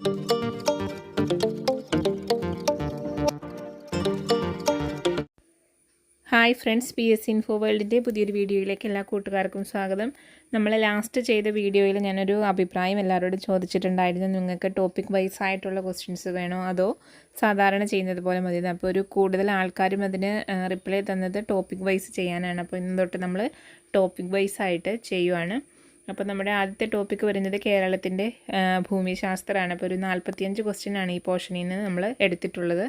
Hi friends P S info വേൾഡിന്റെ പുതിയൊരു വീഡിയോയിലേക്ക് എല്ലാ കൂട്ടുകാർക്കും സ്വാഗതം. നമ്മൾ ലാസ്റ്റ് ചെയ്ത വീഡിയോയിൽ ഞാനൊരു അഭിപ്രായം എല്ലാവരോടും ചോദിച്ചിട്ടുണ്ടായിരുന്നു. നിങ്ങൾക്ക് ടോപ്പിക് വൈസ് ആയിട്ടുള്ള ക്വസ്റ്റ്യൻസ് വേണോ? അതോ സാധാരണ ചെയ്യുന്നത് പോലെ മതി അപ്പോൾ ഒരു കൂടുതൽ ആൾക്കാരും അതിന് റിപ്ലൈ തന്നത് ടോപ്പിക് വൈസ് ചെയ്യാനാണ്. അപ്പോൾ ഇന്ന് തൊട്ട് നമ്മൾ ടോപ്പിക് വൈസ് ആയിട്ട് ചെയ്യുവാണ്. അപ്പോൾ നമ്മുടെ ആദ്യത്തെ ടോപ്പിക്ക് വരുന്നത് കേരളത്തിന്റെ ഭൂമിശാസ്ത്രമാണ്. അപ്പോൾ ഒരു നാൽപ്പത്തിയഞ്ച് ക്വസ്റ്റ്യൻ ആണ് ഈ പോർഷനിൽ നിന്ന് നമ്മൾ എടുത്തിട്ടുള്ളത്.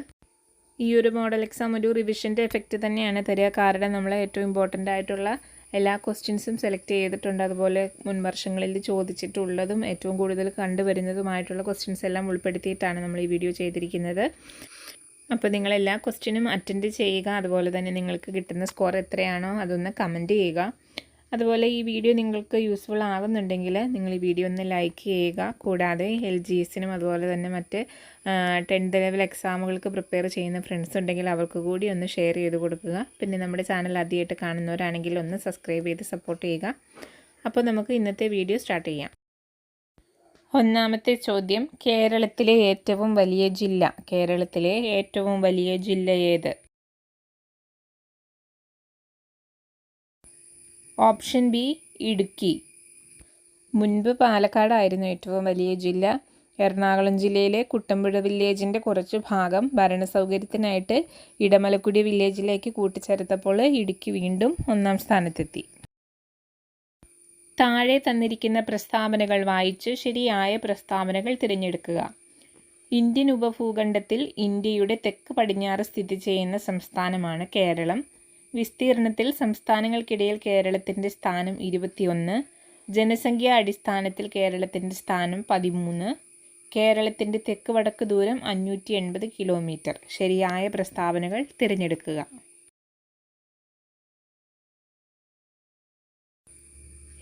ഈ ഒരു മോഡൽ എക്സാം ഒരു റിവിഷന്റെ എഫക്റ്റ് തന്നെയാണ്. തരിക കാരണം നമ്മൾ ഏറ്റവും ഇമ്പോർട്ടന്റ് ആയിട്ടുള്ള എല്ലാ ക്വസ്റ്റ്യൻസും സെലക്ട് ചെയ്തിട്ടുണ്ട്. അതുപോലെ മുൻ വർഷങ്ങളിൽ ചോദിച്ചിട്ടുള്ളതും ഏറ്റവും കൂടുതൽ കണ്ടുവരുന്നതുമായിട്ടുള്ള ക്വസ്റ്റ്യൻസ് എല്ലാം ഉൾപ്പെടുത്തിയിട്ടാണ് നമ്മൾ ഈ വീഡിയോ ചെയ്തിരിക്കുന്നത്. അപ്പോൾ നിങ്ങൾ എല്ലാ ക്വസ്റ്റ്യനും അറ്റൻഡ് ചെയ്യുക. അതുപോലെ തന്നെ നിങ്ങൾക്ക് കിട്ടുന്ന സ്കോർ എത്രയാണോ അതൊന്ന് കമന്റ് ചെയ്യുക. അതുപോലെ ഈ വീഡിയോ നിങ്ങൾക്ക് യൂസ്ഫുൾ ആകുന്നുണ്ടെങ്കിൽ നിങ്ങൾ ഈ വീഡിയോ ഒന്ന് ലൈക്ക് ചെയ്യുക. കൂടാതെ എൽ ജി എസിനും അതുപോലെ തന്നെ മറ്റ് ടെൻത്ത് ലെവൽ എക്സാമുകൾക്ക് പ്രിപ്പയർ ചെയ്യുന്ന ഫ്രണ്ട്സ് ഉണ്ടെങ്കിൽ അവർക്ക് കൂടി ഒന്ന് ഷെയർ ചെയ്ത് കൊടുക്കുക. പിന്നെ നമ്മുടെ ചാനൽ ആദ്യമായിട്ട് കാണുന്നവരാണെങ്കിൽ ഒന്ന് സബ്സ്ക്രൈബ് ചെയ്ത് സപ്പോർട്ട് ചെയ്യുക. അപ്പോൾ നമുക്ക് ഇന്നത്തെ വീഡിയോ സ്റ്റാർട്ട് ചെയ്യാം. ഒന്നാമത്തെ ചോദ്യം കേരളത്തിലെ ഏറ്റവും വലിയ ജില്ല. കേരളത്തിലെ ഏറ്റവും വലിയ ജില്ല ഏത്? Option B Idukki. മുൻപ് പാലക്കാടായിരുന്നു ഏറ്റവും വലിയ ജില്ല. എറണാകുളം ജില്ലയിലെ കുട്ടമ്പുഴ വില്ലേജിന്റെ കുറച്ച് ഭാഗം ഭരണസൗകര്യത്തിനായിട്ട് ഇടമലക്കുടി വില്ലേജിലേക്ക് കൂട്ടിച്ചേർത്തപ്പോൾ ഇടുക്കി വീണ്ടും ഒന്നാം സ്ഥാനത്തെത്തി. താഴെ തന്നിരിക്കുന്ന പ്രസ്താവനകൾ വായിച്ച് ശരിയായ പ്രസ്താവനകൾ തിരഞ്ഞെടുക്കുക. ഇന്ത്യൻ ഉപഭൂഖണ്ഡത്തിൽ ഇന്ത്യയുടെ തെക്ക് പടിഞ്ഞാറ് സ്ഥിതി ചെയ്യുന്ന സംസ്ഥാനമാണ് കേരളം. വിസ്തീർണത്തിൽ സംസ്ഥാനങ്ങൾക്കിടയിൽ കേരളത്തിന്റെ സ്ഥാനം ഇരുപത്തിയൊന്ന് ജനസംഖ്യാ അടിസ്ഥാനത്തിൽ കേരളത്തിന്റെ സ്ഥാനം പതിമൂന്ന് കേരളത്തിന്റെ തെക്ക് വടക്ക് ദൂരം അഞ്ഞൂറ്റി എൺപത് കിലോമീറ്റർ. ശരിയായ പ്രസ്താവനകൾ തിരഞ്ഞെടുക്കുക.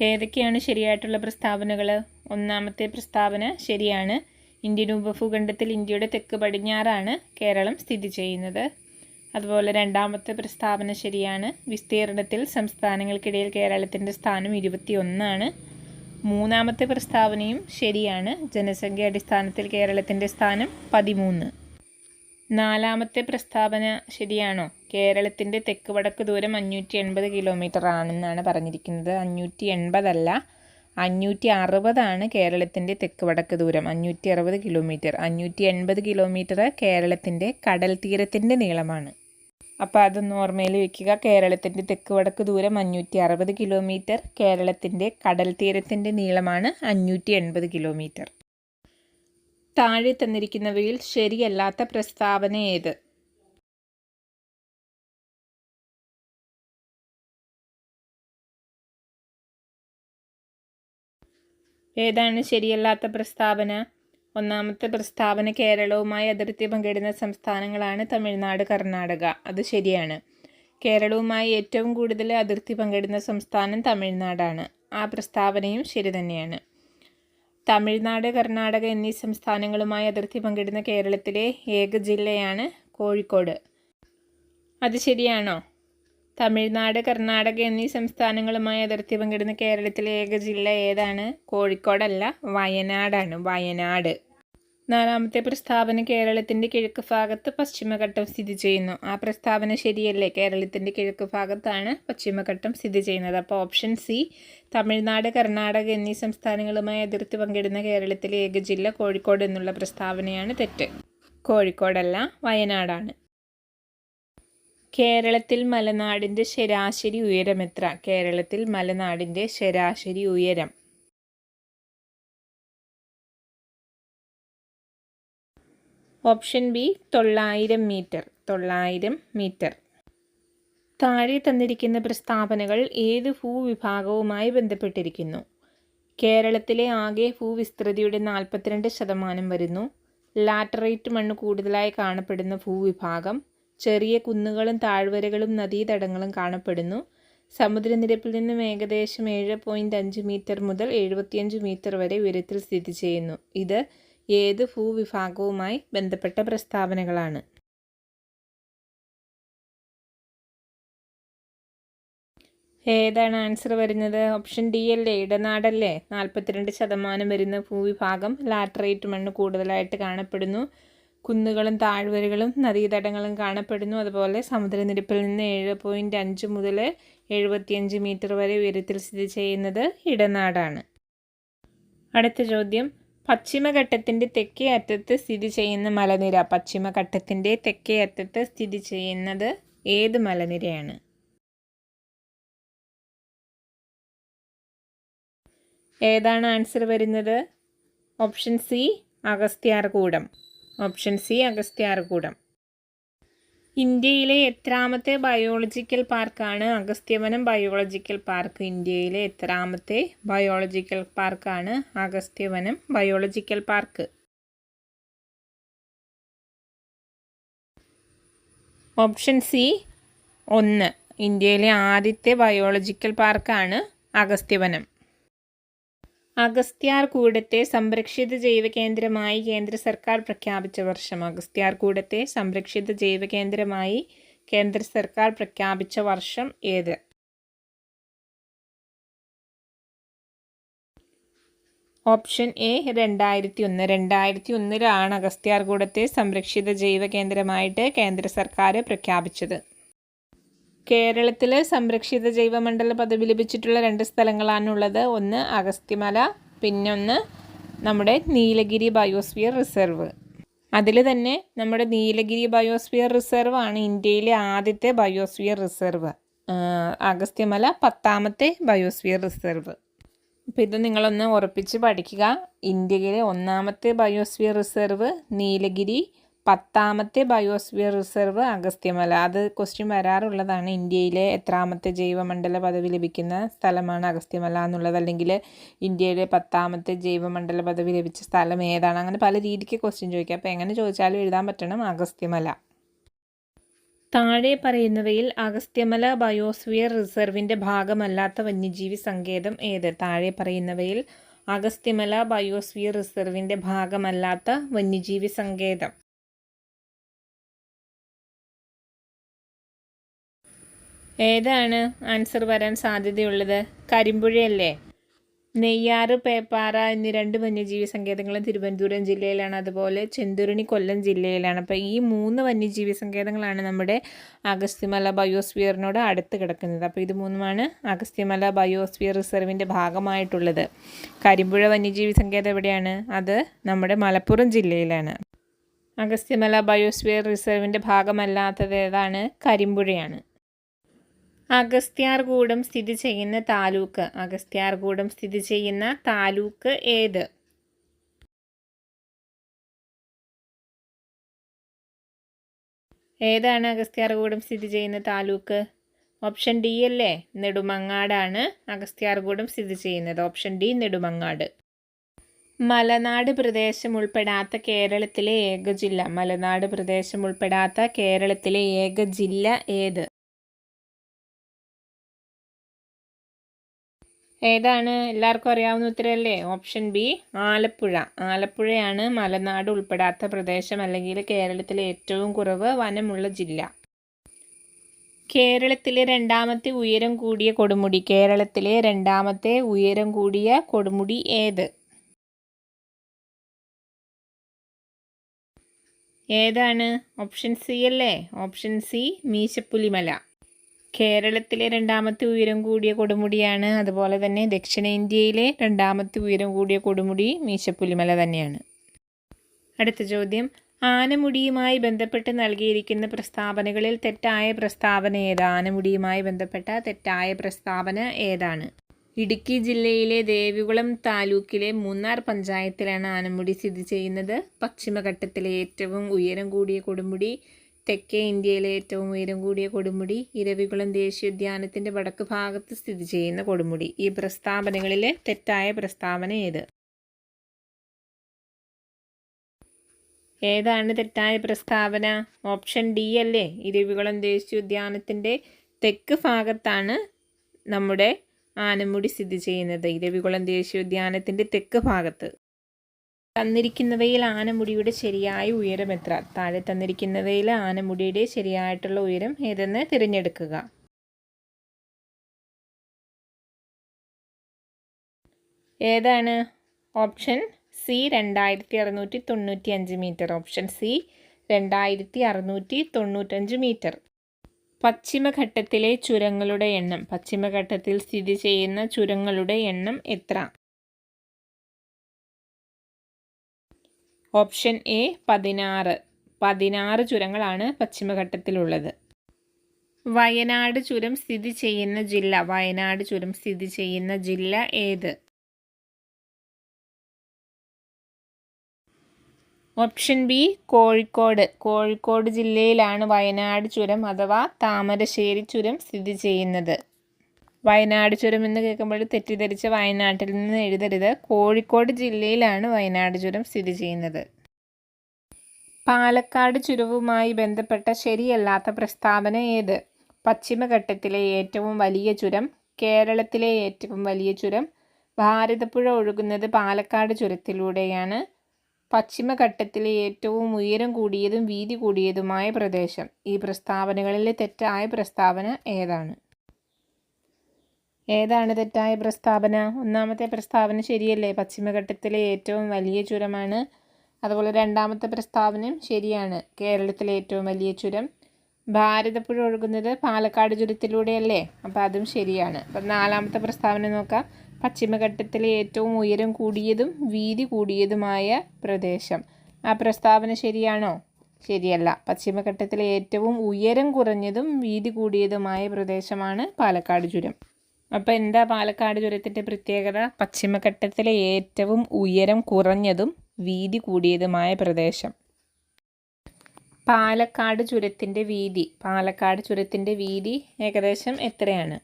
ഏതൊക്കെയാണ് ശരിയായിട്ടുള്ള പ്രസ്താവനകൾ? ഒന്നാമത്തെ പ്രസ്താവന ശരിയാണ്. ഇന്ത്യൻ ഉപഭൂഖണ്ഡത്തിൽ ഇന്ത്യയുടെ തെക്ക് പടിഞ്ഞാറാണ് കേരളം സ്ഥിതി ചെയ്യുന്നത്. അതുപോലെ രണ്ടാമത്തെ പ്രസ്താവന ശരിയാണ്. വിസ്തീർണത്തിൽ സംസ്ഥാനങ്ങൾക്കിടയിൽ കേരളത്തിന്റെ സ്ഥാനം ഇരുപത്തിയൊന്നാണ്. മൂന്നാമത്തെ പ്രസ്താവനയും ശരിയാണ്. ജനസംഖ്യ അടിസ്ഥാനത്തിൽ കേരളത്തിന്റെ സ്ഥാനം പതിമൂന്ന്. നാലാമത്തെ പ്രസ്താവന ശരിയാണോ? കേരളത്തിന്റെ തെക്ക് വടക്ക് ദൂരം അഞ്ഞൂറ്റി എൺപത് കിലോമീറ്റർ ആണെന്നാണ് പറഞ്ഞിരിക്കുന്നത്. അഞ്ഞൂറ്റി എൺപതല്ല അഞ്ഞൂറ്റി അറുപതാണ് കേരളത്തിന്റെ തെക്ക് വടക്ക് ദൂരം. അഞ്ഞൂറ്റി അറുപത് കിലോമീറ്റർ അഞ്ഞൂറ്റി എൺപത് കിലോമീറ്റർ കേരളത്തിന്റെ കടൽ തീരത്തിന്റെ നീളമാണ്. അപ്പോൾ അതൊന്ന് ഓർമ്മയിൽ വെക്കുക. കേരളത്തിന്റെ തെക്ക് വടക്ക് ദൂരം അഞ്ഞൂറ്റി അറുപത് കിലോമീറ്റർ. കേരളത്തിന്റെ കടൽ തീരത്തിന്റെ നീളമാണ് അഞ്ഞൂറ്റി എൺപത് കിലോമീറ്റർ. താഴെ തന്നിരിക്കുന്നവയിൽ ശരിയല്ലാത്ത പ്രസ്താവന ഏത്? ഏതാണ് ശരിയല്ലാത്ത പ്രസ്താവന? ഒന്നാമത്തെ പ്രസ്താവന കേരളവുമായി അതിർത്തി പങ്കിടുന്ന സംസ്ഥാനങ്ങളാണ് തമിഴ്നാട് കർണാടക. അത് ശരിയാണ്. കേരളവുമായി ഏറ്റവും കൂടുതൽ അതിർത്തി പങ്കിടുന്ന സംസ്ഥാനം തമിഴ്നാടാണ്. ആ പ്രസ്താവനയും ശരി തന്നെയാണ്. തമിഴ്നാട് കർണാടക എന്നീ സംസ്ഥാനങ്ങളുമായി അതിർത്തി പങ്കിടുന്ന കേരളത്തിലെ ഏക ജില്ലയാണ് കോഴിക്കോട്. അത് ശരിയാണോ? തമിഴ്നാട് കർണാടക എന്നീ സംസ്ഥാനങ്ങളുമായി അതിർത്തി പങ്കിടുന്ന കേരളത്തിലെ ഏക ജില്ല ഏതാണ്? കോഴിക്കോടല്ല വയനാടാണ്. വയനാട്. നാലാമത്തെ പ്രസ്താവന കേരളത്തിന്റെ കിഴക്ക് ഭാഗത്ത് പശ്ചിമഘട്ടം സ്ഥിതി ചെയ്യുന്നു. ആ പ്രസ്താവന ശരിയല്ലേ? കേരളത്തിന്റെ കിഴക്ക് ഭാഗത്താണ് പശ്ചിമഘട്ടം സ്ഥിതി ചെയ്യുന്നത്. അപ്പോൾ ഓപ്ഷൻ സി തമിഴ്നാട് കർണാടക എന്നീ സംസ്ഥാനങ്ങളുമായി അതിർത്തി പങ്കിടുന്ന കേരളത്തിലെ ഏക ജില്ല കോഴിക്കോട് എന്നുള്ള പ്രസ്താവനയാണ് തെറ്റ്. കോഴിക്കോടല്ല വയനാടാണ്. കേരളത്തിൽ മലനാടിന്റെ ശരാശരി ഉയരം എത്ര? കേരളത്തിൽ മലനാടിന്റെ ശരാശരി ഉയരം. ഓപ്ഷൻ ബി തൊള്ളായിരം മീറ്റർ. തൊള്ളായിരം മീറ്റർ. താഴെ തന്നിരിക്കുന്ന പ്രസ്താവനകൾ ഏത് ഭൂവിഭാഗവുമായി ബന്ധപ്പെട്ടിരിക്കുന്നു? കേരളത്തിലെ ആകെ ഭൂവിസ്തൃതിയുടെ നാൽപ്പത്തിരണ്ട് ശതമാനം വരുന്നു. ലാറ്ററൈറ്റ് മണ്ണ് കൂടുതലായി കാണപ്പെടുന്ന ഭൂവിഭാഗം ചെറിയ കുന്നുകളും താഴ്വരകളും നദീതടങ്ങളും കാണപ്പെടുന്നു. സമുദ്രനിരപ്പിൽ നിന്നും ഏകദേശം ഏഴ് പോയിന്റ് അഞ്ച് മീറ്റർ മുതൽ എഴുപത്തിയഞ്ച് മീറ്റർ വരെ ഉയരത്തിൽ സ്ഥിതി ചെയ്യുന്നു. ഇത് ഏത് ഭൂവിഭാഗവുമായി ബന്ധപ്പെട്ട പ്രസ്താവനകളാണ്? ഏതാണ് ആൻസർ വരുന്നത്? ഓപ്ഷൻ ഡി അല്ലേ? ഇടനാടല്ലേ? നാൽപ്പത്തിരണ്ട് ശതമാനം വരുന്ന ഭൂവിഭാഗം ലാറ്ററേറ്റ് മണ്ണ് കൂടുതലായിട്ട് കാണപ്പെടുന്നു. കുന്നുകളും താഴ്വരകളും നദീതടങ്ങളും കാണപ്പെടുന്നു. അതുപോലെ സമുദ്രനിരപ്പിൽ നിന്ന് ഏഴ് പോയിന്റ് അഞ്ച് മുതൽ എഴുപത്തിയഞ്ച് മീറ്റർ വരെ ഉയരത്തിൽ സ്ഥിതി ചെയ്യുന്നത് ഇടനാടാണ്. അടുത്ത ചോദ്യം. പശ്ചിമഘട്ടത്തിന്റെ തെക്കേ അറ്റത്ത് സ്ഥിതി ചെയ്യുന്ന മലനിര. പശ്ചിമഘട്ടത്തിന്റെ തെക്കേ അറ്റത്ത് സ്ഥിതി ചെയ്യുന്നത് ഏത് മലനിരയാണ്? ഏതാണ് ആൻസർ വരുന്നത്? Option C Agasthyarkoodam. Option C Agasthyarkoodam ഇന്ത്യയിലെ എത്രാമത്തെ ബയോളജിക്കൽ പാർക്കാണ് അഗസ്ത്യവനം ബയോളജിക്കൽ പാർക്ക് ഇന്ത്യയിലെ എത്രാമത്തെ ബയോളജിക്കൽ പാർക്കാണ് Agasthyavanam biological park option C ഒന്ന്. ഇന്ത്യയിലെ ആദ്യത്തെ ബയോളജിക്കൽ പാർക്കാണ് അഗസ്ത്യവനം. അഗസ്ത്യാർകൂടത്തെ സംരക്ഷിത ജൈവ കേന്ദ്രമായി കേന്ദ്ര സർക്കാർ പ്രഖ്യാപിച്ച വർഷം. അഗസ്ത്യാർകൂടത്തെ സംരക്ഷിത ജൈവ കേന്ദ്രമായി കേന്ദ്ര സർക്കാർ പ്രഖ്യാപിച്ച വർഷം ഏത്? ഓപ്ഷൻ എ രണ്ടായിരത്തി ഒന്ന് രണ്ടായിരത്തി ഒന്നിലാണ് അഗസ്ത്യാർകൂടത്തെ സംരക്ഷിത ജൈവ കേന്ദ്രമായിട്ട് കേന്ദ്ര സർക്കാർ പ്രഖ്യാപിച്ചത്. കേരളത്തിൽ സംരക്ഷിത ജൈവമണ്ഡല പദവി ലഭിച്ചിട്ടുള്ള രണ്ട് സ്ഥലങ്ങളാണുള്ളത്. ഒന്ന് അഗസ്ത്യമല പിന്നെ ഒന്ന് നമ്മുടെ നീലഗിരി ബയോസ്ഫിയർ റിസർവ്. അതിൽ തന്നെ നമ്മുടെ നീലഗിരി ബയോസ്ഫിയർ റിസർവ് ആണ് ഇന്ത്യയിലെ ആദ്യത്തെ ബയോസ്ഫിയർ റിസർവ്. അഗസ്ത്യമല പത്താമത്തെ ബയോസ്ഫിയർ റിസർവ്. അപ്പോൾ ഇത് നിങ്ങളൊന്ന് ഉറപ്പിച്ച് പഠിക്കുക. ഇന്ത്യയിലെ ഒന്നാമത്തെ ബയോസ്ഫിയർ റിസർവ് നീലഗിരി പത്താമത്തെ ബയോസ്ഫിയർ റിസർവ് അഗസ്ത്യമല അത് ക്വസ്റ്റ്യൻ വരാറുള്ളതാണ്. ഇന്ത്യയിലെ എത്രാമത്തെ ജൈവമണ്ഡല പദവി ലഭിക്കുന്ന സ്ഥലമാണ് അഗസ്ത്യമല എന്നുള്ളത്. അല്ലെങ്കിൽ ഇന്ത്യയിലെ പത്താമത്തെ ജൈവമണ്ഡല പദവി ലഭിച്ച സ്ഥലം ഏതാണ്? അങ്ങനെ പല രീതിക്ക് ക്വസ്റ്റ്യൻ ചോദിക്കുക അപ്പോൾ എങ്ങനെ ചോദിച്ചാലും എഴുതാൻ പറ്റണം. അഗസ്ത്യമല താഴെ പറയുന്നവയിൽ അഗസ്ത്യമല ബയോസ്ഫിയർ റിസർവിന്റെ ഭാഗമല്ലാത്ത വന്യജീവി സങ്കേതം ഏത്? താഴെ പറയുന്നവയിൽ അഗസ്ത്യമല ബയോസ്ഫിയർ റിസർവിന്റെ ഭാഗമല്ലാത്ത വന്യജീവി സങ്കേതം. ഏതാണ് ആൻസർ വരാൻ സാധ്യതയുള്ളത്? കരിമ്പുഴയല്ലേ? നെയ്യാറ് പേപ്പാറ എന്നീ രണ്ട് വന്യജീവി സങ്കേതങ്ങളും തിരുവനന്തപുരം ജില്ലയിലാണ്. അതുപോലെ ചെന്തുരുണി കൊല്ലം ജില്ലയിലാണ്. അപ്പോൾ ഈ മൂന്ന് വന്യജീവി സങ്കേതങ്ങളാണ് നമ്മുടെ അഗസ്ത്യമല ബയോസ്ഫിയറിനോട് അടുത്ത് കിടക്കുന്നത്. അപ്പോൾ ഇത് മൂന്നുമാണ് അഗസ്ത്യമല ബയോസ്ഫിയർ റിസർവിന്റെ ഭാഗമായിട്ടുള്ളത്. കരിമ്പുഴ വന്യജീവി സങ്കേതം എവിടെയാണ്? അത് നമ്മുടെ മലപ്പുറം ജില്ലയിലാണ്. അഗസ്ത്യമല ബയോസ്ഫിയർ റിസർവിന്റെ ഭാഗമല്ലാത്തത് ഏതാണ്? കരിമ്പുഴയാണ്. അഗസ്ത്യാർകൂടം സ്ഥിതി ചെയ്യുന്ന താലൂക്ക്. അഗസ്ത്യാർകൂടം സ്ഥിതി ചെയ്യുന്ന താലൂക്ക് ഏത്? ഏതാണ് അഗസ്ത്യാർകൂടം സ്ഥിതി ചെയ്യുന്ന താലൂക്ക്? ഓപ്ഷൻ ഡി അല്ലേ? നെടുമങ്ങാടാണ് അഗസ്ത്യാർകൂടം സ്ഥിതി ചെയ്യുന്നത്. Option D Nedumangad. മലനാട് പ്രദേശം ഉൾപ്പെടാത്ത കേരളത്തിലെ ഏക ജില്ല. മലനാട് പ്രദേശം ഉൾപ്പെടാത്ത കേരളത്തിലെ ഏക ജില്ല ഏത്? ഏതാണ് എല്ലാവർക്കും അറിയാവുന്ന ഉത്തരമല്ലേ? Option B Alappuzha. ആലപ്പുഴയാണ് മലനാട് ഉൾപ്പെടാത്ത പ്രദേശം അല്ലെങ്കിൽ കേരളത്തിലെ ഏറ്റവും കുറവ് വനമുള്ള ജില്ല. കേരളത്തിലെ രണ്ടാമത്തെ ഉയരം കൂടിയ കൊടുമുടി. കേരളത്തിലെ രണ്ടാമത്തെ ഉയരം കൂടിയ കൊടുമുടി ഏത്? ഏതാണ്? ഓപ്ഷൻ സി അല്ലേ? Option C Meesapulimala. കേരളത്തിലെ രണ്ടാമത്തെ ഉയരം കൂടിയ കൊടുമുടിയാണ്. അതുപോലെ തന്നെ ദക്ഷിണേന്ത്യയിലെ രണ്ടാമത്തെ ഉയരം കൂടിയ കൊടുമുടി മീശപ്പുലിമല തന്നെയാണ്. അടുത്ത ചോദ്യം. ആനമുടിയുമായി ബന്ധപ്പെട്ട് നൽകിയിരിക്കുന്ന പ്രസ്താവനകളിൽ തെറ്റായ പ്രസ്താവന ഏത്? ആനമുടിയുമായി ബന്ധപ്പെട്ട തെറ്റായ പ്രസ്താവന ഏതാണ്? ഇടുക്കി ജില്ലയിലെ ദേവികുളം താലൂക്കിലെ മൂന്നാർ പഞ്ചായത്തിലാണ് ആനമുടി സ്ഥിതി ചെയ്യുന്നത്. പശ്ചിമഘട്ടത്തിലെ ഏറ്റവും ഉയരം കൂടിയ കൊടുമുടി തെക്കേ ഇന്ത്യയിലെ ഏറ്റവും ഉയരം കൂടിയ കൊടുമുടി ഇരവികുളം ദേശീയോദ്യാനത്തിന്റെ വടക്ക് ഭാഗത്ത് സ്ഥിതി ചെയ്യുന്ന കൊടുമുടി. ഈ പ്രസ്താവനകളിലെ തെറ്റായ പ്രസ്താവന ഏത്? ഏതാണ് തെറ്റായ പ്രസ്താവന? ഓപ്ഷൻ ഡി അല്ലേ? ഇരവികുളം ദേശീയോദ്യാനത്തിന്റെ തെക്ക് ഭാഗത്താണ് നമ്മുടെ ആനമുടി സ്ഥിതി ചെയ്യുന്നത്. ഇരവികുളം ദേശീയോദ്യാനത്തിന്റെ തെക്ക് ഭാഗത്ത്. തന്നിരിക്കുന്നവയിൽ ആനമുടിയുടെ ശരിയായ ഉയരം എത്ര? താഴെ തന്നിരിക്കുന്നവയിൽ ആനമുടിയുടെ ശരിയായിട്ടുള്ള ഉയരം ഏതെന്ന് തിരഞ്ഞെടുക്കുക. ഏതാണ്? ഓപ്ഷൻ സി രണ്ടായിരത്തി അറുന്നൂറ്റി തൊണ്ണൂറ്റി അഞ്ച് മീറ്റർ. ഓപ്ഷൻ സി രണ്ടായിരത്തി അറുന്നൂറ്റി തൊണ്ണൂറ്റഞ്ച് മീറ്റർ. പശ്ചിമഘട്ടത്തിലെ ചുരങ്ങളുടെ എണ്ണം. പശ്ചിമഘട്ടത്തിൽ സ്ഥിതി ചെയ്യുന്ന ചുരങ്ങളുടെ എണ്ണം എത്ര? ഓപ്ഷൻ എ പതിനാറ്. പതിനാറ് ചുരങ്ങളാണ് പശ്ചിമഘട്ടത്തിലുള്ളത്. വയനാട് ചുരം സ്ഥിതി ചെയ്യുന്ന ജില്ല. വയനാട് ചുരം സ്ഥിതി ചെയ്യുന്ന ജില്ല ഏത്? Option B Kozhikode. കോഴിക്കോട് ജില്ലയിലാണ് വയനാട് ചുരം അഥവാ താമരശ്ശേരി ചുരം സ്ഥിതി ചെയ്യുന്നത്. വയനാട് ചുരം എന്ന് കേൾക്കുമ്പോൾ തെറ്റിദ്ധരിച്ച് വയനാട്ടിൽ നിന്ന് എഴുതരുത്. കോഴിക്കോട് ജില്ലയിലാണ് വയനാട് ചുരം സ്ഥിതി ചെയ്യുന്നത്. പാലക്കാട് ചുരവുമായി ബന്ധപ്പെട്ട ശരിയല്ലാത്ത പ്രസ്താവന ഏത്? പശ്ചിമഘട്ടത്തിലെ ഏറ്റവും വലിയ ചുരം കേരളത്തിലെ ഏറ്റവും വലിയ ചുരം ഭാരതപ്പുഴ ഒഴുകുന്നത് പാലക്കാട് ചുരത്തിലൂടെയാണ്. പശ്ചിമഘട്ടത്തിലെ ഏറ്റവും ഉയരം കൂടിയതും വീതി കൂടിയതുമായ പ്രദേശം. ഈ പ്രസ്താവനകളിലെ തെറ്റായ പ്രസ്താവന ഏതാണ്? ഏതാണ് തെറ്റായ പ്രസ്താവന? ഒന്നാമത്തെ പ്രസ്താവന ശരിയല്ലേ? പശ്ചിമഘട്ടത്തിലെ ഏറ്റവും വലിയ ചുരമാണ്. അതുപോലെ രണ്ടാമത്തെ പ്രസ്താവനയും ശരിയാണ്. കേരളത്തിലെ ഏറ്റവും വലിയ ചുരം ഭാരതപ്പുഴ ഒഴുകുന്നത് പാലക്കാട് ചുരത്തിലൂടെയല്ലേ? അപ്പോൾ അതും ശരിയാണ്. അപ്പം നാലാമത്തെ പ്രസ്താവന നോക്കാം. പശ്ചിമഘട്ടത്തിലെ ഏറ്റവും ഉയരം കൂടിയതും വീതി കൂടിയതുമായ പ്രദേശം. ആ പ്രസ്താവന ശരിയാണോ? ശരിയല്ല. പശ്ചിമഘട്ടത്തിലെ ഏറ്റവും ഉയരം കുറഞ്ഞതും വീതി കൂടിയതുമായ പ്രദേശമാണ് പാലക്കാട് ചുരം. അപ്പോൾ എന്താ പാലക്കാട് ചുരത്തിന്റെ പ്രത്യേകത? പശ്ചിമഘട്ടത്തിലെ ഏറ്റവും ഉയരം കുറഞ്ഞതും വീതി കൂടിയതുമായ പ്രദേശം. പാലക്കാട് ചുരത്തിന്റെ വീതി. പാലക്കാട് ചുരത്തിന്റെ വീതി ഏകദേശം എത്രയാണ്?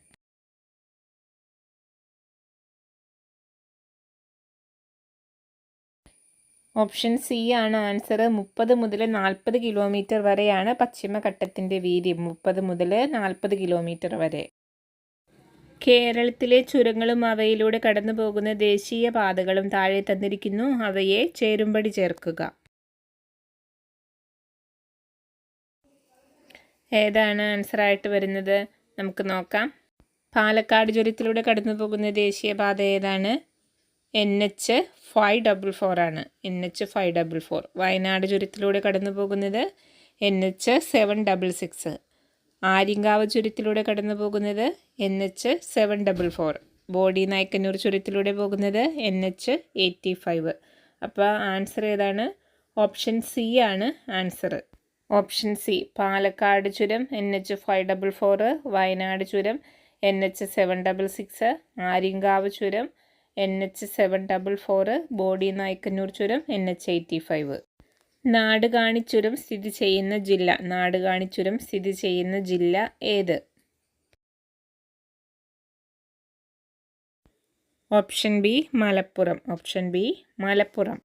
ഓപ്ഷൻ സി ആണ് ആൻസർ മുപ്പത് മുതൽ നാൽപ്പത് കിലോമീറ്റർ വരെയാണ് പശ്ചിമഘട്ടത്തിന്റെ വീതി. മുപ്പത് മുതൽ നാൽപ്പത് കിലോമീറ്റർ വരെ. കേരളത്തിലെ ചുരങ്ങളും അവയിലൂടെ കടന്നു പോകുന്ന ദേശീയ പാതകളും താഴെ തന്നിരിക്കുന്നു. അവയെ ചേരുംപടി ചേർക്കുക. ഏതാണ് ആൻസറായിട്ട് വരുന്നത്? നമുക്ക് നോക്കാം. പാലക്കാട് ചുരത്തിലൂടെ കടന്നു പോകുന്ന ദേശീയപാത ഏതാണ്? N H five double four ആണ്. N H five double four Wayanad ചുരത്തിലൂടെ കടന്നു പോകുന്നത് N H seven double six Aryankavu ചുരത്തിലൂടെ കടന്നു പോകുന്നത് N H seven double four Bodinayakkanur ചുരത്തിലൂടെ പോകുന്നത് എൻ എച്ച് എയ്റ്റി ഫൈവ് അപ്പോൾ ആൻസർ ഏതാണ്? ഓപ്ഷൻ സി ആണ് ആൻസർ ഓപ്ഷൻ സി പാലക്കാട് ചുരം N H five double four Wayanad ചുരം N H seven double six Aryankavu ചുരം N H seven double four Bodinayakkanur ചുരം N H eighty five Nadukani ചുരം സ്ഥിതി ചെയ്യുന്ന ജില്ല. നാടുകാണിച്ചുരം സ്ഥിതി ചെയ്യുന്ന ജില്ല ഏത്? Option B Malappuram. Option B Malappuram.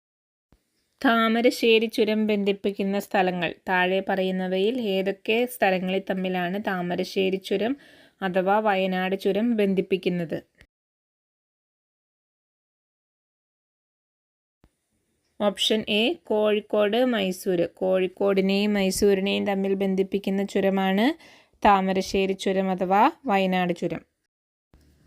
Thamarassery ചുരം ബന്ധിപ്പിക്കുന്ന സ്ഥലങ്ങൾ. താഴെ പറയുന്നവയിൽ ഏതൊക്കെ സ്ഥലങ്ങളിൽ തമ്മിലാണ് താമരശ്ശേരി ചുരം അഥവാ വയനാട് ചുരം ബന്ധിപ്പിക്കുന്നത്? ഓപ്ഷൻ എ കോഴിക്കോട് മൈസൂർ കോഴിക്കോടിനെയും മൈസൂരിനെയും തമ്മിൽ ബന്ധിപ്പിക്കുന്ന ചുരമാണ് താമരശ്ശേരി ചുരം അഥവാ വയനാട് ചുരം.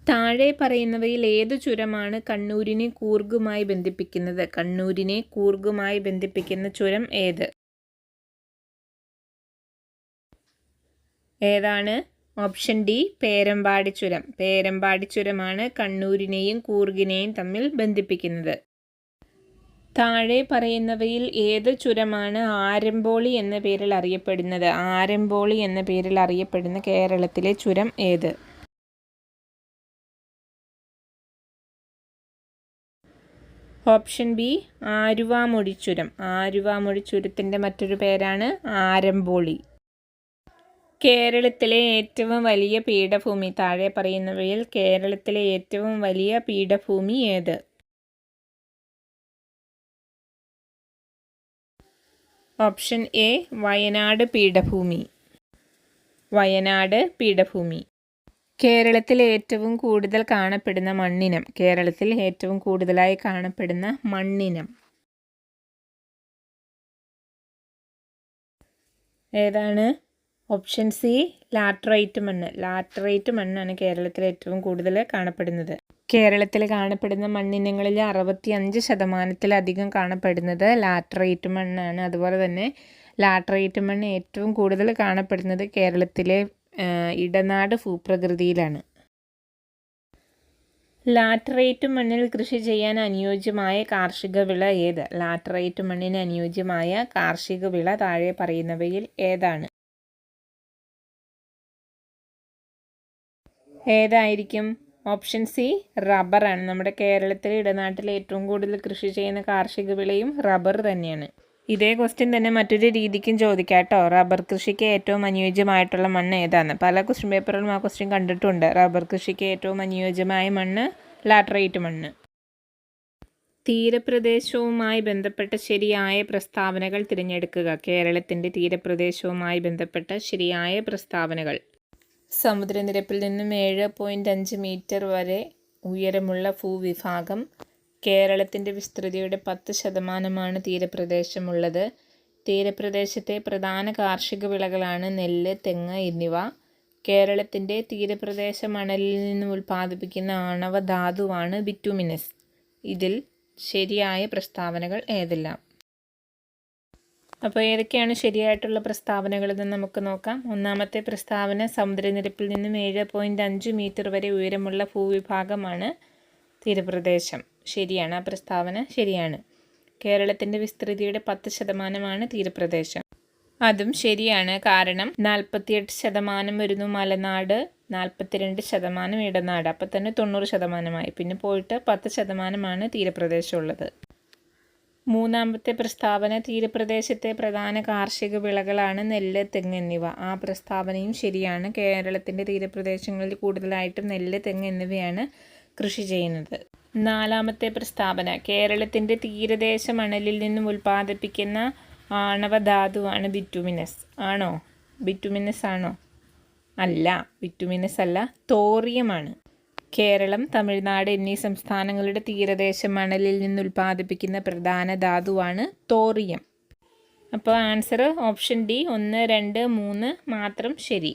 താഴെ പറയുന്നവയിൽ ഏത് ചുരമാണ് കണ്ണൂരിനെ കൂർഗുമായി ബന്ധിപ്പിക്കുന്നത്? കണ്ണൂരിനെ കൂർഗുമായി ബന്ധിപ്പിക്കുന്ന ചുരം ഏത്? ഏതാണ്? ഓപ്ഷൻ ഡി പേരമ്പാടി ചുരം. പേരമ്പാടി ചുരമാണ് കണ്ണൂരിനെയും കൂർഗിനെയും തമ്മിൽ ബന്ധിപ്പിക്കുന്നത്. താഴെ പറയുന്നവയിൽ ഏത് ചുരമാണ് ആരംബോളി എന്ന പേരിൽ അറിയപ്പെടുന്നത്? ആരംബോളി എന്ന പേരിൽ അറിയപ്പെടുന്ന കേരളത്തിലെ ചുരം ഏത്? ഓപ്ഷൻ ബി ആരുവാമൊഴി ചുരം ആരുവാമൊഴി ചുരത്തിന്റെ മറ്റൊരു പേരാണ് ആരംബോളി. കേരളത്തിലെ ഏറ്റവും വലിയ പീഠഭൂമി താഴെ പറയുന്നവയിൽ കേരളത്തിലെ ഏറ്റവും വലിയ പീഠഭൂമി ഏത്? ഓപ്ഷൻ എ വയനാട് പീഠഭൂമി. വയനാട് പീഠഭൂമി. കേരളത്തിൽ ഏറ്റവും കൂടുതൽ കാണപ്പെടുന്ന മണ്ണിനം. കേരളത്തിൽ ഏറ്റവും കൂടുതലായി കാണപ്പെടുന്ന മണ്ണിനം. ഏതാണ്? ഓപ്ഷൻ സി ലാറ്ററൈറ്റ് മണ്ണ്. ലാറ്ററൈറ്റ് മണ്ണാണ് കേരളത്തിൽ ഏറ്റവും കൂടുതൽ കാണപ്പെടുന്നത്. കേരളത്തിൽ കാണപ്പെടുന്ന മണ്ണിനങ്ങളിൽ അറുപത്തി അഞ്ച് ശതമാനത്തിലധികം കാണപ്പെടുന്നത് ലാറ്ററൈറ്റ് മണ്ണാണ്. അതുപോലെ തന്നെ ലാറ്ററൈറ്റ് മണ്ണ് ഏറ്റവും കൂടുതൽ കാണപ്പെടുന്നത് കേരളത്തിലെ ഇടനാട് ഭൂപ്രകൃതിയിലാണ്. ലാറ്ററൈറ്റ് മണ്ണിൽ കൃഷി ചെയ്യാൻ അനുയോജ്യമായ കാർഷിക വിള ഏത്? ലാറ്ററൈറ്റ് മണ്ണിന് അനുയോജ്യമായ കാർഷിക വിള താഴെ പറയുന്നവയിൽ ഏതാണ്? ഏതായിരിക്കും? ഓപ്ഷൻ സി റബ്ബറാണ്. നമ്മുടെ കേരളത്തിലെ ഇടനാട്ടിൽ ഏറ്റവും കൂടുതൽ കൃഷി ചെയ്യുന്ന കാർഷിക വിളയും റബ്ബർ തന്നെയാണ്. ഇതേ ക്വസ്റ്റ്യൻ തന്നെ മറ്റൊരു രീതിക്കും ചോദിക്കാം കേട്ടോ. റബ്ബർ കൃഷിക്ക് ഏറ്റവും അനുയോജ്യമായിട്ടുള്ള മണ്ണ് ഏതാണ്? പല ക്വസ്റ്റ്യൻ പേപ്പറിലും ആ ക്വസ്റ്റ്യൻ കണ്ടിട്ടുണ്ട്. റബ്ബർ കൃഷിക്ക് ഏറ്റവും അനുയോജ്യമായ മണ്ണ് ലാറ്ററൈറ്റ് മണ്ണ്. തീരപ്രദേശവുമായി ബന്ധപ്പെട്ട ശരിയായ പ്രസ്താവനകൾ തിരഞ്ഞെടുക്കുക. കേരളത്തിന്റെ തീരപ്രദേശവുമായി ബന്ധപ്പെട്ട ശരിയായ പ്രസ്താവനകൾ. സമുദ്രനിരപ്പിൽ നിന്നും ഏഴ് പോയിന്റ് അഞ്ച് മീറ്റർ വരെ ഉയരമുള്ള ഭൂവിഭാഗം കേരളത്തിന്റെ വിസ്തൃതിയുടെ പത്ത് ശതമാനമാണ് തീരപ്രദേശമുള്ളത്. തീരപ്രദേശത്തെ പ്രധാന കാർഷിക വിളകളാണ് നെല്ല് തെങ്ങ് എന്നിവ. കേരളത്തിന്റെ തീരപ്രദേശ മണലിൽ നിന്നും ഉൽപ്പാദിപ്പിക്കുന്ന ആണവ ധാതുവാണ് ബിറ്റുമിനസ് ഇതിൽ ശരിയായ പ്രസ്താവനകൾ ഏതെല്ലാം? അപ്പോൾ ഏതൊക്കെയാണ് ശരിയായിട്ടുള്ള പ്രസ്താവനകൾ എന്ന് നമുക്ക് നോക്കാം. ഒന്നാമത്തെ പ്രസ്താവന സമുദ്രനിരപ്പിൽ നിന്നും ഏഴ് പോയിന്റ് അഞ്ച് മീറ്റർ വരെ ഉയരമുള്ള ഭൂവിഭാഗമാണ് തീരപ്രദേശം. ശരിയാണ് ആ പ്രസ്താവന? ശരിയാണ്. കേരളത്തിന്റെ വിസ്തൃതിയുടെ പത്ത് ശതമാനമാണ് തീരപ്രദേശം. അതും ശരിയാണ്. കാരണം നാൽപ്പത്തിയെട്ട് ശതമാനം വരുന്നു മലനാട് നാൽപ്പത്തിരണ്ട് ശതമാനം ഇടനാട്. അപ്പം തന്നെ തൊണ്ണൂറ് ശതമാനമായി. പിന്നെ പോയിട്ട് പത്ത് ശതമാനമാണ് തീരപ്രദേശമുള്ളത് മൂന്നാമത്തെ പ്രസ്താവന തീരപ്രദേശത്തെ പ്രധാന കാർഷിക വിളകളാണ് നെല്ല് തെങ്ങ് എന്നിവ. ആ പ്രസ്താവനയും ശരിയാണ്. കേരളത്തിന്റെ തീരപ്രദേശങ്ങളിൽ കൂടുതലായിട്ടും നെല്ല് തെങ്ങ് എന്നിവയാണ് കൃഷി ചെയ്യുന്നത്. നാലാമത്തെ പ്രസ്താവന കേരളത്തിന്റെ തീരദേശ മണലിൽ നിന്നും ഉൽപ്പാദിപ്പിക്കുന്ന ആണവധാതുവാണ് ബിറ്റുമിനസ്. ആണോ? ബിറ്റുമിനസ് ആണോ? അല്ല ബിറ്റുമിനസ് അല്ല തോറിയമാണ് കേരളം തമിഴ്നാട് എന്നീ സംസ്ഥാനങ്ങളുടെ തീരദേശ മണലിൽ നിന്ന് ഉൽപ്പാദിപ്പിക്കുന്ന പ്രധാന ധാതുവാണ് തോറിയം. അപ്പോൾ ആൻസർ ഓപ്ഷൻ ഡി ഒന്ന് രണ്ട് മൂന്ന് മാത്രം ശരി.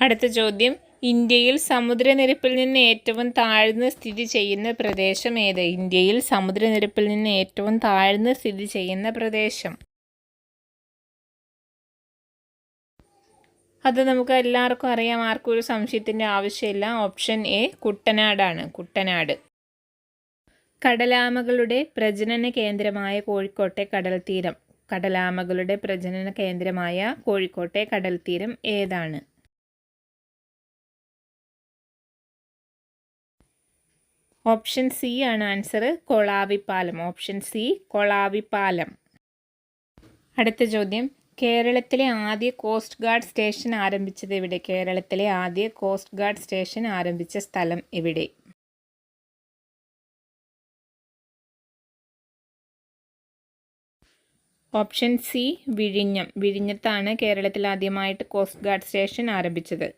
അടുത്ത ചോദ്യം ഇന്ത്യയിൽ സമുദ്രനിരപ്പിൽ നിന്ന് ഏറ്റവും താഴ്ന്ന് സ്ഥിതി ചെയ്യുന്ന പ്രദേശം ഏത്? ഇന്ത്യയിൽ സമുദ്രനിരപ്പിൽ നിന്ന് ഏറ്റവും താഴ്ന്ന് സ്ഥിതി ചെയ്യുന്ന പ്രദേശം. അത് നമുക്ക് എല്ലാവർക്കും അറിയാം ആർക്കും ഒരു സംശയത്തിന്റെ ആവശ്യമില്ല. ഓപ്ഷൻ എ കുട്ടനാടാണ് കുട്ടനാട്. കടലാമകളുടെ പ്രജനന കേന്ദ്രമായ കോഴിക്കോട്ടെ കടൽ തീരം കടലാമകളുടെ പ്രജനന കേന്ദ്രമായ കോഴിക്കോട്ടെ കടൽ തീരം ഏതാണ്? ഓപ്ഷൻ സി ആണ് answer Kolavipalam. Option C Kolavipalam. അടുത്ത ചോദ്യം. കേരളത്തിലെ ആദ്യ കോസ്റ്റ് ഗാർഡ് സ്റ്റേഷൻ ആരംഭിച്ചത് എവിടെ? കേരളത്തിലെ ആദ്യ കോസ്റ്റ് ഗാർഡ് സ്റ്റേഷൻ ആരംഭിച്ച സ്ഥലം എവിടെ? ഓപ്ഷൻ സി വിഴിഞ്ഞം. വിഴിഞ്ഞത്താണ് കേരളത്തിൽ ആദ്യമായിട്ട് കോസ്റ്റ് ഗാർഡ് സ്റ്റേഷൻ ആരംഭിച്ചത്.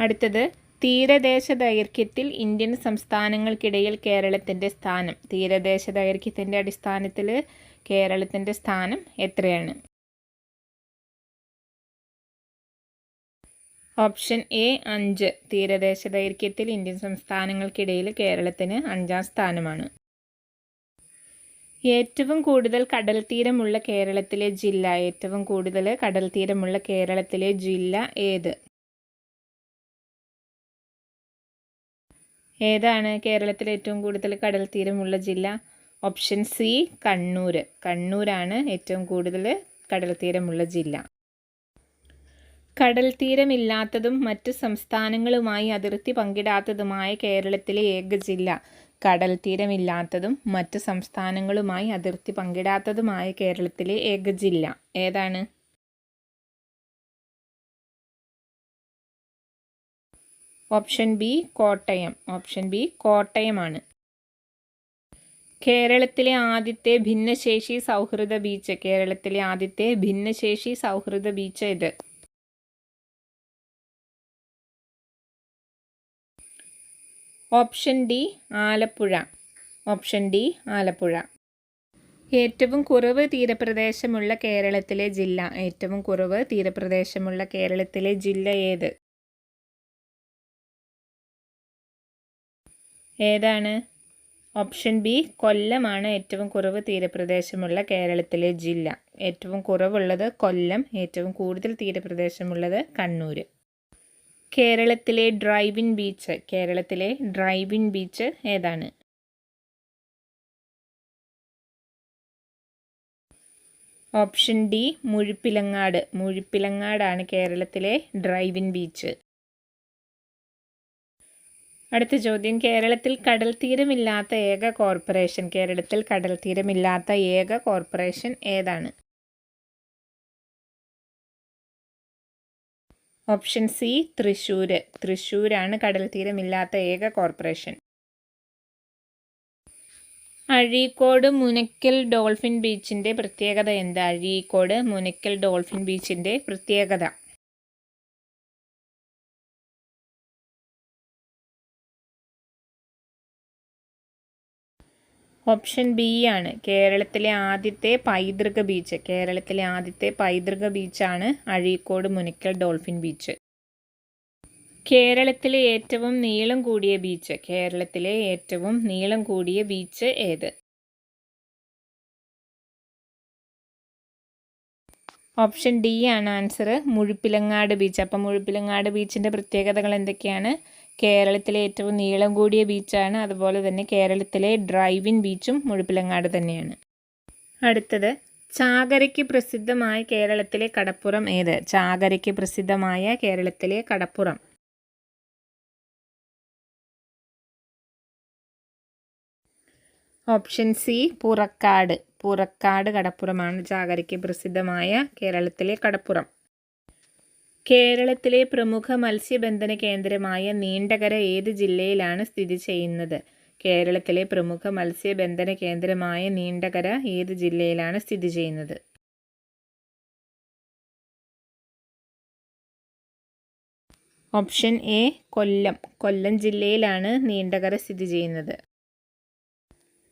അടുത്തത് തീരദേശ ദൈർഘ്യത്തിൽ ഇന്ത്യൻ സംസ്ഥാനങ്ങൾക്കിടയിൽ കേരളത്തിന്റെ സ്ഥാനം. തീരദേശ ദൈർഘ്യത്തിന്റെ അടിസ്ഥാനത്തിൽ കേരളത്തിന്റെ സ്ഥാനം എത്രയാണ്? ഓപ്ഷൻ എ അഞ്ച് തീരദേശ ദൈർഘ്യത്തിൽ ഇന്ത്യൻ സംസ്ഥാനങ്ങൾക്കിടയിൽ കേരളത്തിന് അഞ്ചാം സ്ഥാനമാണ്. ഏറ്റവും കൂടുതൽ കടൽ തീരമുള്ള കേരളത്തിലെ ജില്ല ഏറ്റവും കൂടുതൽ കടൽ തീരമുള്ള കേരളത്തിലെ ജില്ല ഏത്? ഏതാണ് കേരളത്തിലെ ഏറ്റവും കൂടുതൽ കടൽ തീരമുള്ള ജില്ല? ഓപ്ഷൻ സി കണ്ണൂർ കണ്ണൂരാണ് ഏറ്റവും കൂടുതൽ കടൽ തീരമുള്ള ജില്ല. കടൽ തീരമില്ലാത്തതും മറ്റ് സംസ്ഥാനങ്ങളുമായി അതിർത്തി പങ്കിടാത്തതുമായ കേരളത്തിലെ ഏക ജില്ല. കടൽ തീരമില്ലാത്തതും മറ്റ് സംസ്ഥാനങ്ങളുമായി അതിർത്തി പങ്കിടാത്തതുമായ കേരളത്തിലെ ഏക ജില്ല. ഏതാണ്? Option B Kottayam. Option B കോട്ടയമാണ്. കേരളത്തിലെ ആദ്യത്തെ ഭിന്നശേഷി സൗഹൃദ ബീച്ച്. കേരളത്തിലെ ആദ്യത്തെ ഭിന്നശേഷി സൗഹൃദ ബീച്ച് ഇത്. Option D Alappuzha. Option D Alappuzha. ഏറ്റവും കുറവ് തീരപ്രദേശമുള്ള കേരളത്തിലെ ജില്ല. ഏറ്റവും കുറവ് തീരപ്രദേശമുള്ള കേരളത്തിലെ ജില്ല ഏത്? ഏതാണ്? ഓപ്ഷൻ ബി കൊല്ലമാണ് ഏറ്റവും കുറവ് തീരപ്രദേശമുള്ള കേരളത്തിലെ ജില്ല. ഏറ്റവും കുറവുള്ളത് കൊല്ലം. ഏറ്റവും കൂടുതൽ തീരപ്രദേശമുള്ളത് കണ്ണൂർ കേരളത്തിലെ ഡ്രൈവിൻ ബീച്ച് കേരളത്തിലെ ഡ്രൈവിൻ ബീച്ച് ഏതാണ്? Option D Muzhappilangad. മുഴുപ്പിലങ്ങാടാണ് കേരളത്തിലെ ഡ്രൈവിൻ ബീച്ച്. അടുത്ത ചോദ്യം. കേരളത്തിൽ കടൽ തീരമില്ലാത്ത ഏക കോർപ്പറേഷൻ. കേരളത്തിൽ കടൽ തീരമില്ലാത്ത ഏക കോർപ്പറേഷൻ ഏതാണ്? ഓപ്ഷൻ സി തൃശ്ശൂർ തൃശ്ശൂരാണ് കടൽ തീരമില്ലാത്ത ഏക കോർപ്പറേഷൻ. അഴീക്കോട് മുനക്കൽ ഡോൾഫിൻ ബീച്ചിന്റെ പ്രത്യേകത എന്താ? അഴീക്കോട് മുനക്കൽ ഡോൾഫിൻ ബീച്ചിന്റെ പ്രത്യേകത. ഓപ്ഷൻ ബി ആണ്. കേരളത്തിലെ ആദ്യത്തെ പൈതൃക ബീച്ച് കേരളത്തിലെ ആദ്യത്തെ പൈതൃക ബീച്ചാണ് അഴീക്കോട് മുനിക്കൽ ഡോൾഫിൻ ബീച്ച് കേരളത്തിലെ ഏറ്റവും നീളം കൂടിയ ബീച്ച് കേരളത്തിലെ ഏറ്റവും നീളം കൂടിയ ബീച്ച് ഏത്? ഓപ്ഷൻ ഡി ആണ് ആൻസർ മുഴുപ്പിലങ്ങാട് ബീച്ച് അപ്പം മുഴുപ്പിലങ്ങാട് ബീച്ചിന്റെ പ്രത്യേകതകൾ എന്തൊക്കെയാണ്? കേരളത്തിലെ ഏറ്റവും നീളം കൂടിയ ബീച്ചാണ്. അതുപോലെ തന്നെ കേരളത്തിലെ ഡ്രൈവിൻ ബീച്ചും മുഴുപ്പിലങ്ങാട് തന്നെയാണ്. അടുത്തത് ചാകരയ്ക്ക് പ്രസിദ്ധമായ കേരളത്തിലെ കടപ്പുറം ഏത്? ചാകരയ്ക്ക് പ്രസിദ്ധമായ കേരളത്തിലെ കടപ്പുറം. Option C Purakkad. പുറക്കാട് കടപ്പുറമാണ് ചാകരയ്ക്ക് പ്രസിദ്ധമായ കേരളത്തിലെ കടപ്പുറം. കേരളത്തിലെ പ്രമുഖ മത്സ്യബന്ധന കേന്ദ്രമായ നീണ്ടകര ഏത് ജില്ലയിലാണ് സ്ഥിതി ചെയ്യുന്നത്? കേരളത്തിലെ പ്രമുഖ മത്സ്യബന്ധന കേന്ദ്രമായ നീണ്ടകര ഏത് ജില്ലയിലാണ് സ്ഥിതി ചെയ്യുന്നത്? ഓപ്ഷൻ എ കൊല്ലം. കൊല്ലം ജില്ലയിലാണ് നീണ്ടകര സ്ഥിതി ചെയ്യുന്നത്.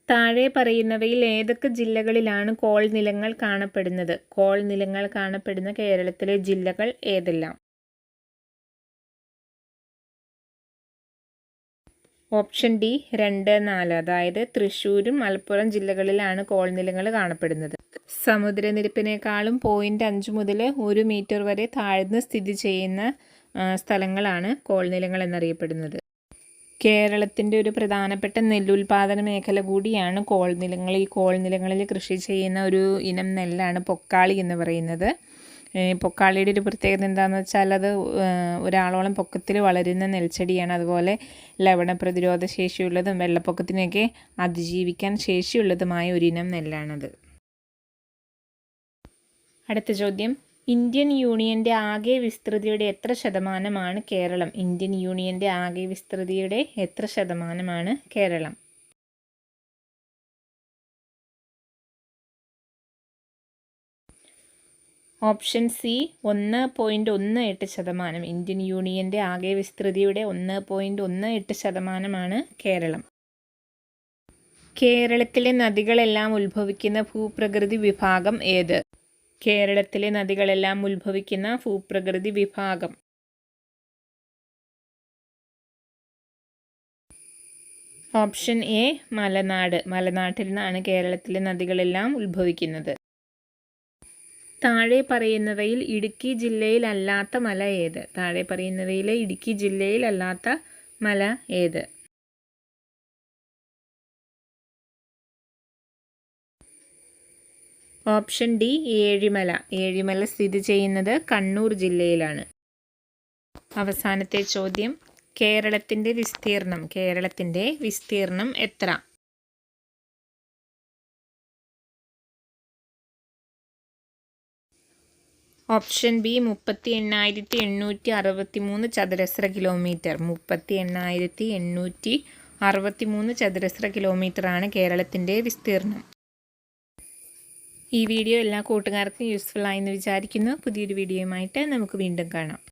താഴെ പറയുന്നവയിൽ ഏതൊക്കെ ജില്ലകളിലാണ് കോൾ നിലങ്ങൾ കാണപ്പെടുന്നത്? കോൾ നിലങ്ങൾ കാണപ്പെടുന്ന കേരളത്തിലെ ജില്ലകൾ ഏതെല്ലാം? ഓപ്ഷൻ ഡി രണ്ട് നാല്. അതായത് തൃശ്ശൂരും മലപ്പുറം ജില്ലകളിലാണ് കോൾ നിലങ്ങൾ കാണപ്പെടുന്നത്. സമുദ്രനിരപ്പിനേക്കാളും പോയിന്റ് അഞ്ച് മുതൽ ഒരു മീറ്റർ വരെ താഴ്ന്ന് സ്ഥിതി ചെയ്യുന്ന സ്ഥലങ്ങളാണ് കോൾ നിലങ്ങൾ എന്നറിയപ്പെടുന്നത്. കേരളത്തിന്റെ ഒരു പ്രധാനപ്പെട്ട നെല്ലുൽപാദന മേഖല കൂടിയാണ് കോൾ നിലങ്ങൾ. ഈ കോൾ നിലങ്ങളിൽ കൃഷി ചെയ്യുന്ന ഒരു ഇനം നെല്ലാണ് പൊക്കാളി എന്ന് പറയുന്നത്. പൊക്കാളിയുടെ ഒരു പ്രത്യേകത എന്താണെന്ന് വെച്ചാൽ അത് ഒരാളോളം പൊക്കത്തിൽ വളരുന്ന നെൽച്ചെടിയാണ്. അതുപോലെ ലവണ പ്രതിരോധ ശേഷിയുള്ളതും വെള്ളപ്പൊക്കത്തിനൊക്കെ അതിജീവിക്കാൻ ശേഷിയുള്ളതുമായ ഒരിനം നെല്ലാണത്. അടുത്ത ചോദ്യം. ഇന്ത്യൻ യൂണിയന്റെ ആകെ വിസ്തൃതിയുടെ എത്ര ശതമാനമാണ് കേരളം? ഇന്ത്യൻ യൂണിയന്റെ ആകെ വിസ്തൃതിയുടെ എത്ര ശതമാനമാണ് കേരളം? ഓപ്ഷൻ സി ഒന്ന് പോയിന്റ് ഒന്ന് എട്ട് ശതമാനം. ഇന്ത്യൻ യൂണിയന്റെ ആകെ വിസ്തൃതിയുടെ ഒന്ന് പോയിന്റ് ഒന്ന് എട്ട് ശതമാനമാണ് കേരളം. കേരളത്തിലെ നദികളെല്ലാം ഉത്ഭവിക്കുന്ന ഭൂപ്രകൃതി വിഭാഗം ഏത്? കേരളത്തിലെ നദികളെല്ലാം ഉത്ഭവിക്കുന്ന ഭൂപ്രകൃതി വിഭാഗം. Option A Malanad. മലനാട്ടിൽ നിന്നാണ് കേരളത്തിലെ നദികളെല്ലാം ഉത്ഭവിക്കുന്നത്. താഴെ പറയുന്നവയിൽ ഇടുക്കി ജില്ലയിൽ അല്ലാത്ത മല ഏത്? താഴെ പറയുന്നവയിലെ ഇടുക്കി ജില്ലയിൽ അല്ലാത്ത മല ഏത്? Option D Ezhimala. ഏഴിമല സ്ഥിതി ചെയ്യുന്നത് കണ്ണൂർ ജില്ലയിലാണ്. അവസാനത്തെ ചോദ്യം. കേരളത്തിന്റെ വിസ്തീർണം. കേരളത്തിന്റെ വിസ്തീർണം എത്ര? ഓപ്ഷൻ ബി മുപ്പത്തി എണ്ണായിരത്തി എണ്ണൂറ്റി അറുപത്തി മൂന്ന് ചതുരശ്ര കിലോമീറ്റർ. മുപ്പത്തി എണ്ണായിരത്തി എണ്ണൂറ്റി അറുപത്തി മൂന്ന് ചതുരശ്ര കിലോമീറ്ററാണ് കേരളത്തിന്റെ വിസ്തീർണം. ഈ വീഡിയോ എല്ലാ കൂട്ടുകാർക്കും യൂസ്ഫുൾ ആയെന്ന് വിചാരിക്കുന്നു. പുതിയൊരു വീഡിയോയുമായിട്ട് നമുക്ക് വീണ്ടും കാണാം.